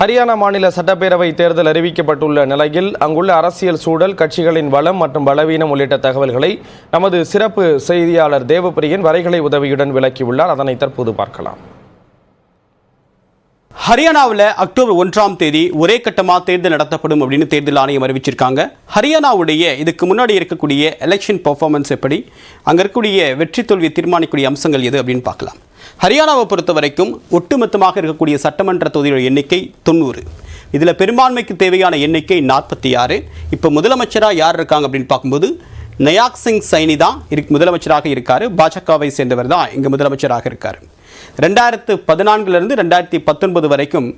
ஹரியானா மாநில சட்டப்பேரவை தேர்தல் அறிவிக்கப்பட்டுள்ள நிலையில் அங்குள்ள அரசியல் சூழல் கட்சிகளின் வளம் மற்றும் பலவீனம் உள்ளிட்ட தகவல்களை நமது சிறப்பு செய்தியாளர் தேவப்பிரியன் வரைகலை உதவியுடன் விளக்கியுள்ளார். அதனை தற்போது பார்க்கலாம். ஹரியானாவில் அக்டோபர் ஒன்றாம் தேதி ஒரே கட்டமாக தேர்தல் நடத்தப்படும் அப்படின்னு தேர்தல் ஆணையம் அறிவிச்சிருக்காங்க. ஹரியானாவுடைய இதுக்கு முன்னாடி இருக்கக்கூடிய எலெக்ஷன் பெர்ஃபார்மன்ஸ் எப்படி அங்கே இருக்கக்கூடிய வெற்றி தோல்வியை தீர்மானிக்கக்கூடிய அம்சங்கள் எது அப்படின்னு பார்க்கலாம். ஹரியானாவை பொறுத்த வரைக்கும் ஒட்டுமொத்தமாக இருக்கக்கூடிய சட்டமன்ற தொகுதியோட எண்ணிக்கை தொண்ணூறு. இதில் பெரும்பான்மைக்கு தேவையான எண்ணிக்கை நாற்பத்தி ஆறு இப்போ முதலமைச்சராக யார் இருக்காங்க அப்படின்னு பார்க்கும்போது நயாக் சிங் சைனி தான் இரு முதலமைச்சராக இருக்கார். பாஜகவை சேர்ந்தவர் தான் இங்கே முதலமைச்சராக இருக்கார். ரெண்டாயிரத்து பதினான்குலேருந்து ரெண்டாயிரத்தி பத்தொன்பது வரைக்கும்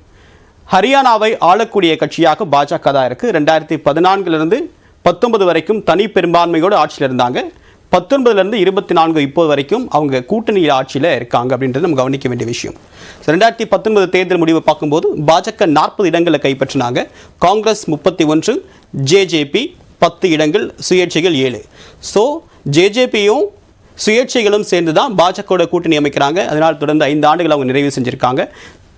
ஹரியானாவை ஆளக்கூடிய கட்சியாக பாஜக தான் இருக்குது ரெண்டாயிரத்தி பதினான்குலேருந்து பத்தொன்பது வரைக்கும் தனி பெரும்பான்மையோடு ஆட்சியில் இருந்தாங்க. பத்தொன்பதுலேருந்து இருபத்தி நான்கு இப்போது வரைக்கும் அவங்க கூட்டணியில் ஆட்சியில் இருக்காங்க அப்படின்றது நம்ம கவனிக்க வேண்டிய விஷயம். ரெண்டாயிரத்தி பத்தொன்பது தேர்தல் முடிவை பார்க்கும்போது பாஜக நாற்பது இடங்களை கைப்பற்றினாங்க. காங்கிரஸ் முப்பத்தி ஒன்று ஜேஜேபி பத்து இடங்கள் சுயேட்சைகள் ஏழு. ஸோ ஜேஜேபியும் சுயேட்சைகளும் சேர்ந்து தான் பாஜகவோட கூட்டணி அமைக்கிறாங்க. அதனால் தொடர்ந்து ஐந்து ஆண்டுகள் அவங்க நிறைவு செஞ்சுருக்காங்க.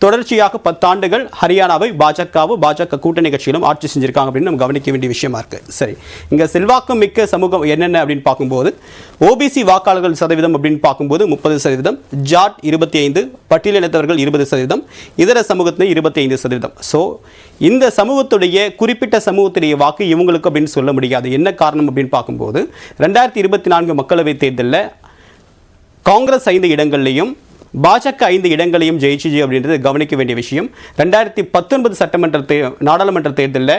தொடர்ச்சியாக பத்தாண்டுகள் ஹரியானாவை பாஜகவும் பாஜக கூட்டணி கட்சியிலும் ஆட்சி செஞ்சிருக்காங்க அப்படின்னு நம்ம கவனிக்க வேண்டிய விஷயமா இருக்கு. சரி இங்க செல்வாக்கு மிக்க சமூகம் என்னென்ன அப்படின்னு பார்க்கும்போது ஓபிசி வாக்காளர்கள் சதவீதம் அப்படின்னு பார்க்கும்போது முப்பது சதவீதம் ஜாட் இருபத்தி ஐந்து பட்டியலினத்தவர்கள் இருபது சதவீதம் இதர சமூகத்தினர் இருபத்தி ஐந்து சதவீதம். ஸோ இந்த சமூகத்துடைய குறிப்பிட்ட சமூகத்துடைய வாக்கு இவங்களுக்கு அப்படின்னு சொல்ல முடியாது. என்ன காரணம் அப்படின்னு பார்க்கும்போது ரெண்டாயிரத்தி இருபத்தி நான்கு மக்களவைத் தேர்தலில் காங்கிரஸ் ஐந்து இடங்கள்லையும் பாஜக ஐந்து இடங்களையும் ஜெயிச்சிச்சு அப்படின்றது கவனிக்க வேண்டிய விஷயம். ரெண்டாயிரத்தி பத்தொன்பது சட்டமன்ற தே நாடாளுமன்ற தேர்தலில்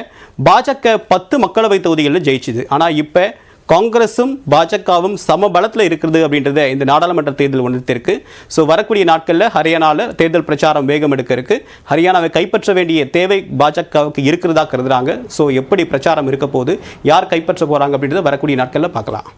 பாஜக பத்து மக்களவை தொகுதிகளில் ஜெயிச்சுது. ஆனால் இப்போ காங்கிரஸும் பாஜகவும் சம பலத்தில் இருக்கிறது அப்படின்றத இந்த நாடாளுமன்ற தேர்தல் உணர்த்திருக்கு. ஸோ வரக்கூடிய நாட்களில் ஹரியானாவில் தேர்தல் பிரச்சாரம் வேகம் எடுக்க இருக்கு. ஹரியானாவை கைப்பற்ற வேண்டிய தேவை பாஜகவுக்கு இருக்கிறதா கருதுறாங்க. ஸோ எப்படி பிரச்சாரம் இருக்க போது யார் கைப்பற்ற போகிறாங்க அப்படின்றத வரக்கூடிய நாட்களில் பார்க்கலாம்.